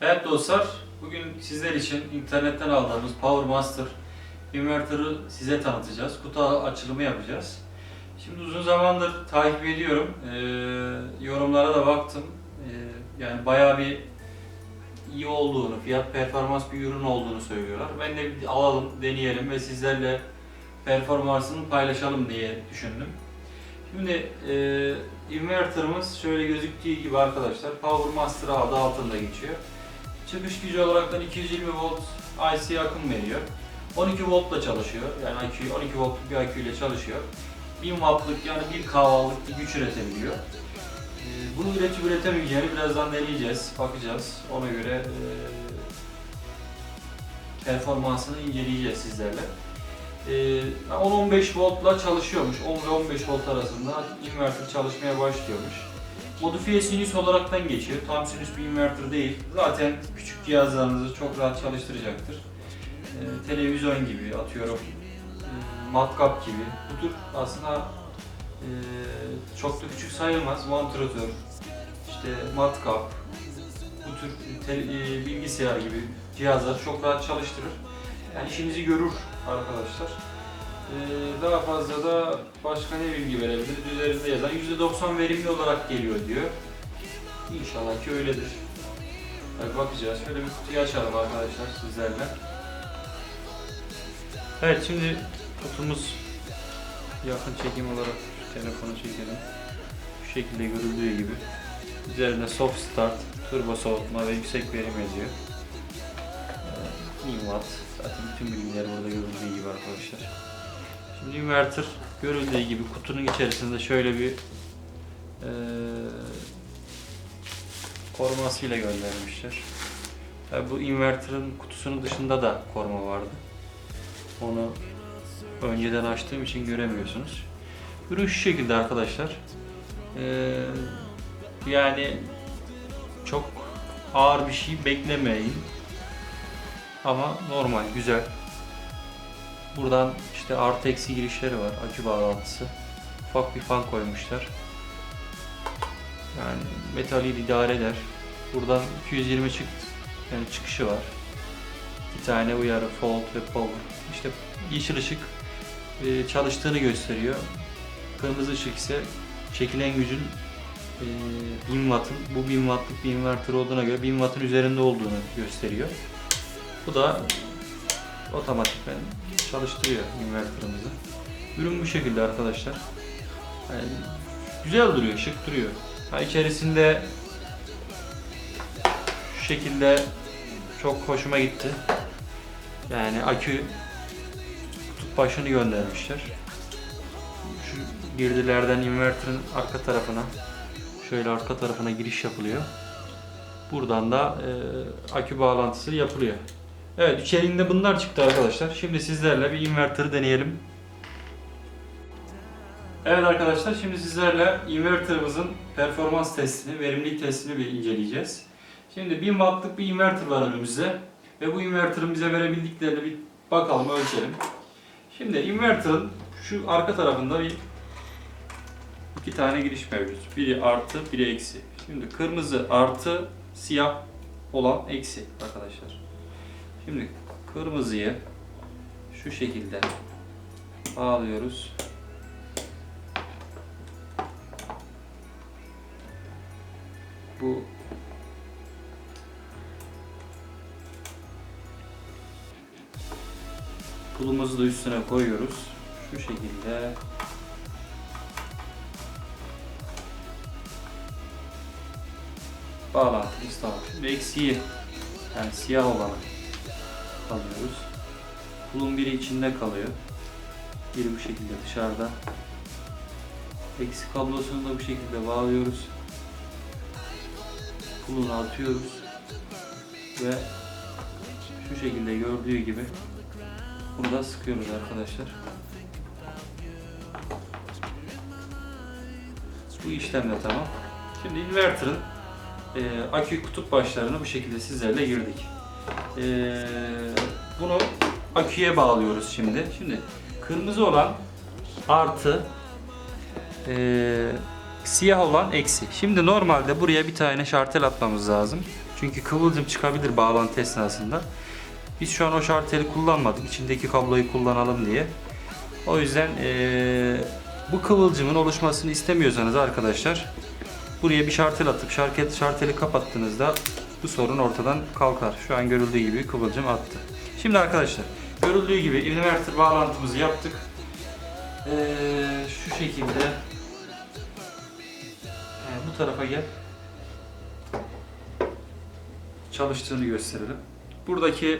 Evet dostlar, bugün sizler için internetten aldığımız Power Master inverter'ı size tanıtacağız. Kutu açılımı yapacağız. Şimdi uzun zamandır takip ediyorum. Ee, yorumlara da baktım. Ee, yani bayağı bir iyi olduğunu, fiyat performans bir ürün olduğunu söylüyorlar. Ben de alalım, deneyelim ve sizlerle performansını paylaşalım diye düşündüm. Şimdi e, inverter'ımız şöyle gözüktüğü gibi arkadaşlar Power Master adı altında geçiyor. Çıkış gücü olarak 220 volt IC akım veriyor. 12 voltla çalışıyor. Yani akü 12 voltluk bir akü ile çalışıyor. 1000 wattlık yani bir kahvalık bir güç üretebiliyor. Ee, Bunu üretip üretemeyeceğini birazdan deneyeceğiz, bakacağız. Ona göre e, performansını inceleyeceğiz sizlerle. Ee, 10-15 voltla çalışıyormuş. 10 ve 15 volt arasında inverter çalışmaya başlıyormuş. Modifiye sinüs olaraktan geçiyor. Tam sinüs bir inverter değil. Zaten küçük cihazlarınızı çok rahat çalıştıracaktır. Ee, televizyon gibi atıyorum, e, matkap gibi. Bu tür aslında e, çok da küçük sayılmaz. Vantilatör, işte matkap, bu tür te- e, bilgisayar gibi cihazları çok rahat çalıştırır. Yani işinizi görür arkadaşlar. Ee, daha fazla da başka ne bilgi verebiliriz? Üzerinde yazan %90 verimli olarak geliyor diyor. İnşallah ki öyledir. Tabii bakacağız. Şöyle bir kutuyu açalım arkadaşlar sizlerle. Evet şimdi kutumuz yakın çekim olarak telefonu çekelim. Şu şekilde görüldüğü gibi. Üzerinde soft start, turbo soğutma ve yüksek verim yazıyor. Ee, 1000 watt. Zaten bütün bilgiler burada görüldüğü gibi arkadaşlar. Şimdi inverter görüldüğü gibi kutunun içerisinde şöyle bir eee korumasıyla göndermişler. Tabii bu inverter'ın kutusunun dışında da koruma vardı. Onu önceden açtığım için göremiyorsunuz. Ürün şu şekilde arkadaşlar. Eee, yani çok ağır bir şey beklemeyin. Ama normal, güzel. Buradan işte artı eksi girişleri var, akü bağlantısı. Ufak bir fan koymuşlar. Yani metaliyle idare eder. Buradan 220 çık yani çıkışı var. İki tane uyarı, fault ve power. İşte yeşil ışık e, çalıştığını gösteriyor. Kırmızı ışık ise çekilen gücün e, 1000 wattın, bu 1000 wattlık bir inverter olduğuna göre 1000 wattın üzerinde olduğunu gösteriyor. Bu da otomatikten çalıştırıyor inverterımızı. Ürün bu şekilde arkadaşlar. Yani güzel duruyor, şık duruyor. Ha içerisinde şu şekilde çok hoşuma gitti. Yani akü kutup başını göndermişler. Şu girdilerden inverterin arka tarafına şöyle arka tarafına giriş yapılıyor. Buradan da e, akü bağlantısı yapılıyor. Evet içeriğinde bunlar çıktı arkadaşlar. Şimdi sizlerle bir inverter'ı deneyelim. Evet arkadaşlar şimdi sizlerle inverter'ımızın performans testini, verimlilik testini bir inceleyeceğiz. Şimdi 1000 wattlık bir inverter var önümüzde ve bu inverter'ın bize verebildiklerini bir bakalım, ölçelim. Şimdi inverter'ın şu arka tarafında bir iki tane giriş mevcut. Biri artı, biri eksi. Şimdi kırmızı artı, siyah olan eksi arkadaşlar. Şimdi kırmızıyı şu şekilde bağlıyoruz. Bu pulumuzu da üstüne koyuyoruz. Şu şekilde bağlantımız tamam. Şimdi eksiği yani siyah olanı alıyoruz. Pulun biri içinde kalıyor. Biri bu şekilde dışarıda. Eksi kablosunu da bu şekilde bağlıyoruz. Pulunu atıyoruz. Ve şu şekilde gördüğü gibi burada sıkıyoruz arkadaşlar. Bu işlem de tamam. Şimdi inverter'ın e, akü kutup başlarını bu şekilde sizlerle girdik. E, bunu aküye bağlıyoruz şimdi. Şimdi kırmızı olan artı e, siyah olan eksi. Şimdi normalde buraya bir tane şartel atmamız lazım. Çünkü kıvılcım çıkabilir bağlantı esnasında. Biz şu an o şarteli kullanmadık. İçindeki kabloyu kullanalım diye. O yüzden eee, bu kıvılcımın oluşmasını istemiyorsanız arkadaşlar buraya bir şartel atıp şartel, şarteli kapattığınızda bu sorun ortadan kalkar. Şu an görüldüğü gibi kıvılcım attı. Şimdi arkadaşlar görüldüğü gibi inverter bağlantımızı yaptık. Eee, şu şekilde Ee, bu tarafa gel. Çalıştığını gösterelim. Buradaki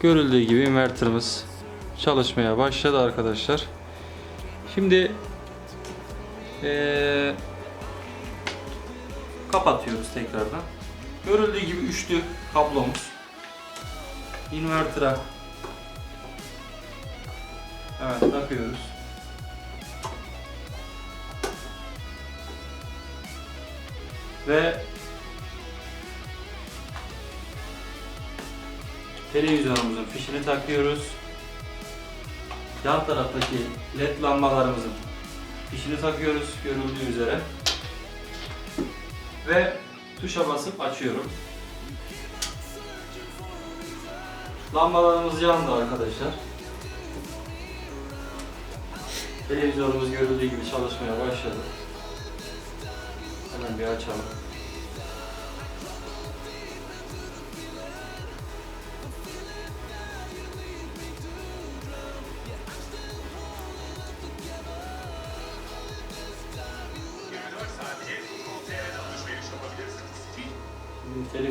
görüldüğü gibi inverterimiz çalışmaya başladı arkadaşlar. Şimdi ee, kapatıyoruz tekrardan. Görüldüğü gibi üçlü kablomuz inverter'a Evet takıyoruz. Ve televizyonumuzun fişini takıyoruz. Yan taraftaki led lambalarımızın fişini takıyoruz görüldüğü üzere. Ve tuşa basıp açıyorum. Lambalarımız yandı arkadaşlar. Televizyonumuz görüldüğü gibi çalışmaya başladı. Hemen bir açalım.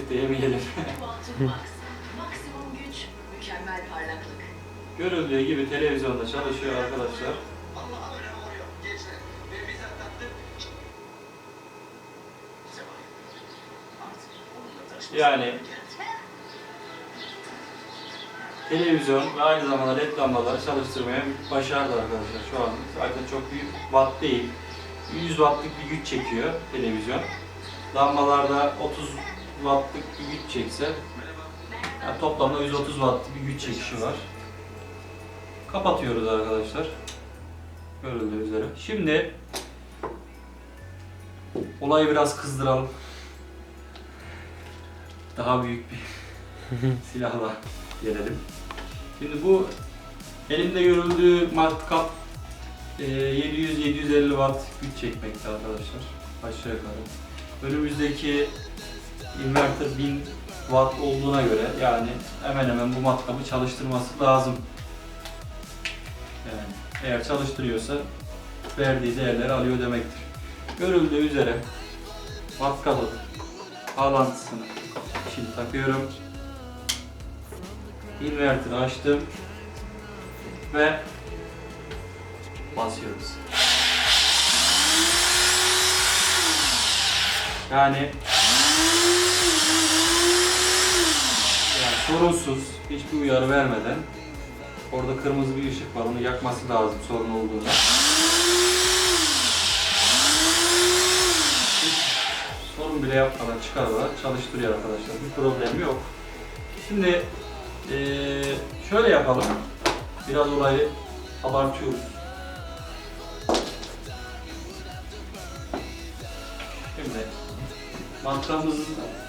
Mükemmel parlaklık. Görüldüğü gibi televizyonda çalışıyor arkadaşlar. Yani televizyon ve aynı zamanda led lambaları çalıştırmaya başardı arkadaşlar şu an. Zaten çok büyük watt değil. 100 wattlık bir güç çekiyor televizyon. Lambalarda 30 wattlık bir güç çekse yani toplamda 130 wattlık bir güç çekişi var. Kapatıyoruz arkadaşlar. Görüldüğü üzere. Şimdi olayı biraz kızdıralım. Daha büyük bir silahla gelelim. Şimdi bu elimde görüldüğü matkap e, 700-750 watt güç çekmekte arkadaşlar. Aşağı yukarı. Önümüzdeki inverter 1000 watt olduğuna göre yani hemen hemen bu matkabı çalıştırması lazım. Yani eğer çalıştırıyorsa verdiği değerleri alıyor demektir. Görüldüğü üzere matkabın bağlantısını şimdi takıyorum. Inverter'ı açtım ve basıyoruz. Yani yani sorunsuz, hiçbir uyarı vermeden orada kırmızı bir ışık var, onu yakması lazım sorun olduğunda. Sorun bile yapmadan çıkarmadan çalıştırıyor arkadaşlar. Bir problem yok. Şimdi eee, şöyle yapalım. Biraz olayı abartıyoruz. Şimdi matkabımızın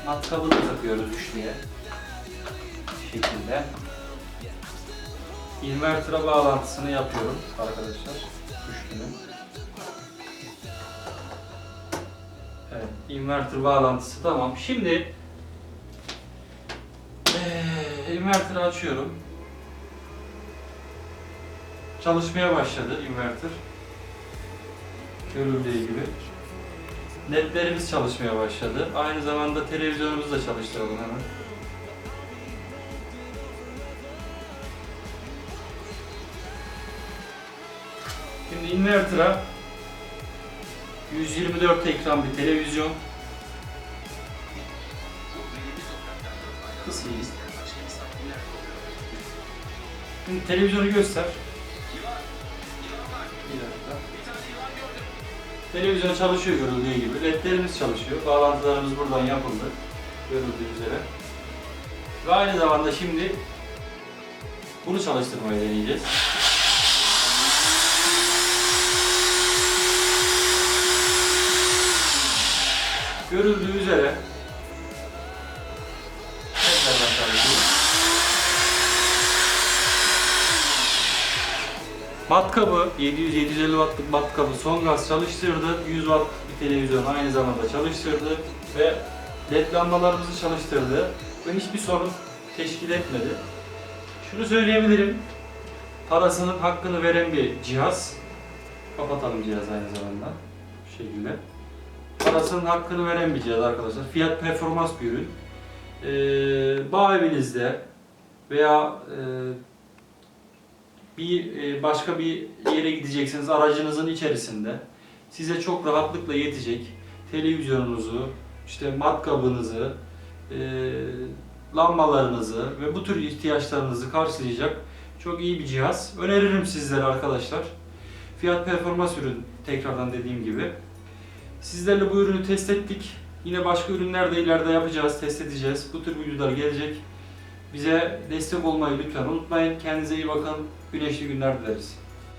matkabını takıyoruz üçlüye. Şekilde. Inverter'a bağlantısını yapıyorum arkadaşlar. Üçlünün. Evet, inverter bağlantısı tamam. Şimdi eee inverter'ı açıyorum. Çalışmaya başladı inverter. Görüldüğü gibi. Netlerimiz çalışmaya başladı. Aynı zamanda televizyonumuzu da çalıştıralım hemen. Şimdi inverter'a 124 ekran bir televizyon. Kısayım. Şimdi televizyonu göster. Televizyon çalışıyor görüldüğü gibi. LED'lerimiz çalışıyor. Bağlantılarımız buradan yapıldı. Görüldüğü üzere. Ve aynı zamanda şimdi bunu çalıştırmayı deneyeceğiz. Görüldüğü üzere. Matkabı 700-750 wattlık matkabı son gaz çalıştırdı. 100 watt bir televizyon aynı zamanda çalıştırdı ve led lambalarımızı çalıştırdı ve hiçbir sorun teşkil etmedi. Şunu söyleyebilirim. Parasının hakkını veren bir cihaz. Kapatalım cihaz aynı zamanda. Bu şekilde. Parasının hakkını cihaz arkadaşlar. Fiyat performans bir ürün. Ee, bağ evinizde veya e, bir e, başka bir yere gideceksiniz aracınızın içerisinde size çok rahatlıkla yetecek televizyonunuzu, işte matkabınızı, e, lambalarınızı ve bu tür ihtiyaçlarınızı karşılayacak çok iyi bir cihaz. Öneririm sizlere arkadaşlar. Fiyat performans ürün tekrardan dediğim gibi. Sizlerle bu ürünü test ettik. Yine başka ürünler de ileride yapacağız, test edeceğiz. Bu tür videolar gelecek. Bize destek olmayı lütfen unutmayın. Kendinize iyi bakın. Güneşli günler dileriz.